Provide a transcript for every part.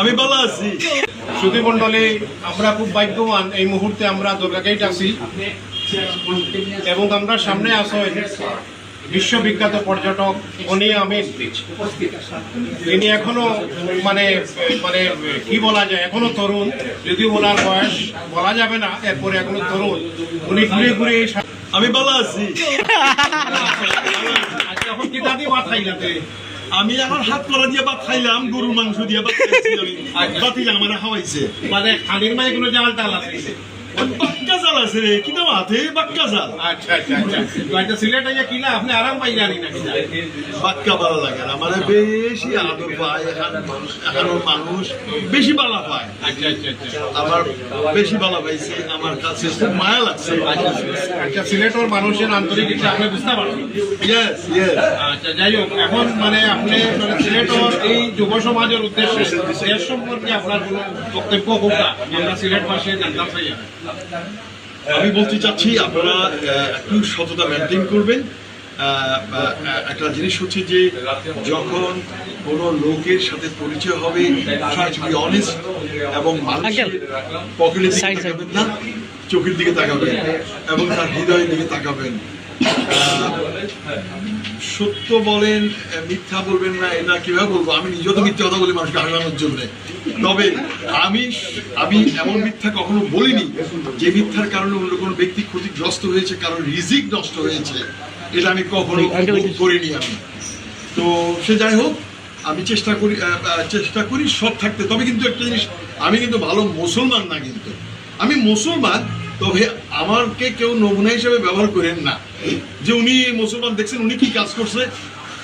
আমি ভালো আছি। সুধী মণ্ডলী আমরা খুব ভাগ্যবান এই মুহূর্তে আমরা দুর্গাগেট আছি। এবং আমরা সামনে আসেন বিশ্ববিখ্যাত পর্যটক অনি আমিন তিনি এখনও মানে মানে কি বলা যায় এখনও তরুণ। যদিও ওনার বয়স বলা যাবে না এরপরে এখনও তরুণ। উনি ঘুরে ঘুরে আমি ভালো আছি। আচ্ছা, এখন কি দাদি মাথায় যাতে আমি এখন হাত করা দিয়ে বা খাইলাম গরুর মাংস দিয়ে ভাত খাইছি আমি। বাতি আমার খাওয়াইছে। মানে খালির মায়ের কোনো জাল টাল আছে। বাক্কা জাল আছে রে কি দাম হাতে বাক্কা জাল আচ্ছা আচ্ছা আচ্ছা। তো একটা সিলেট আইয়া কিনা আপনি আরাম পাই জানি না বাক্কা ভালো লাগে না মানে বেশি আদর পায় এখানে মানুষ বেশি ভালো পায়। আচ্ছা আচ্ছা আচ্ছা। আমার বেশি ভালো পাইছে আমার কাছে খুব মায়া লাগছে। আচ্ছা সিলেটের মানুষের আন্তরিকতা আপনি বুঝতে ইয়েস ইয়েস আচ্ছা যাই হোক এখন মানে আপনি মানে সিলেটের এই যুব সমাজের উদ্দেশ্যে দেশ সম্পর্কে আপনার কোনো বক্তব্য হোক না আমরা সিলেটবাসী জানতাম চাই আমি। বলতে চাচ্ছি আপনারা একটু সততা মেনটেন করবেন একটা জিনিস হচ্ছে যে যখন কোনো লোকের সাথে পরিচয় হবে অনেস্ট এবং মানুষের পকেটের দিকে Side, side. তাকাবেন না চোখের দিকে তাকাবেন এবং তার হৃদয়ের দিকে তাকাবেন সত্য বলেন মিথ্যা বলবেন না এটা কীভাবে বলব? আমি নিজেও তো মিথ্যা কথা বলি মানুষকে হাসানোর জন্য তবে আমি আমি এমন মিথ্যা কখনো বলিনি যে মিথ্যার কারণে অন্য কোনো ব্যক্তি ক্ষতিগ্রস্ত হয়েছে কারণ রিজিক নষ্ট হয়েছে। এটা আমি কখনো করিনি আমি। তো সে যাই হোক আমি চেষ্টা করি চেষ্টা করি সৎ থাকতে। তবে কিন্তু একটা জিনিস আমি কিন্তু ভালো মুসলমান না কিন্তু। আমি মুসলমান তবে আমাকে কেউ নমুনা হিসেবে ব্যবহার করেন না। যে উনি মুসলমান দেখছেন উনি কি কাজ করছে?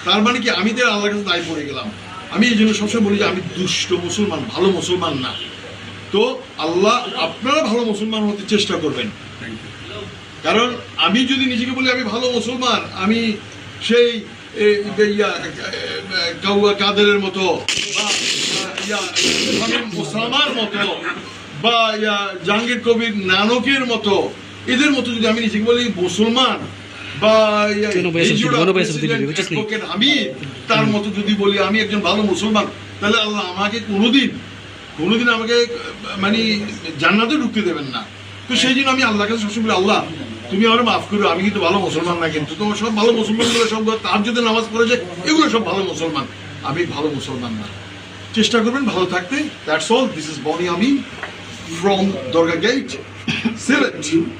তার মানে কি আমি তো আল্লাহর কাছে দায় পড়ে গেলাম। আমি এই জন্য সবসময় বলি যে আমি দুষ্ট মুসলমান ভালো মুসলমান না। তো আল্লাহ আপনারা ভালো মুসলমান হতে চেষ্টা করবেন। কারণ আমি যদি নিজেকে বলি আমি ভালো মুসলমান আমি সেই কাউয়া কাদেরের মতো বা ইয়া, ইসলামের মতো বা জাহাঙ্গীর কবির নানকের মতো এদের মতো যদি আমি নিজেকে বলি মুসলমান বা তার মতো যদি বলি আমি একজন ভালো মুসলমান তাহলে আল্লাহ আমাকে কোনোদিন কোনোদিন আমাকে মানে জান্নাতে ঢুকতে দেবেন না। তো সেই জন্য আমি আল্লাহর কাছে সবসময় বলি আল্লাহ তুমি আমার মাফ করো আমি কিন্তু ভালো মুসলমান না কিন্তু তোমার সব ভালো মুসলমানগুলো সব তার যদি নামাজ পড়েছে এগুলো সব ভালো মুসলমান। আমি ভালো মুসলমান না। চেষ্টা করবেন ভালো থাকতে দ্যাটস অল দিস ইজ বনি আমি from Dorga Gate, Sylhet.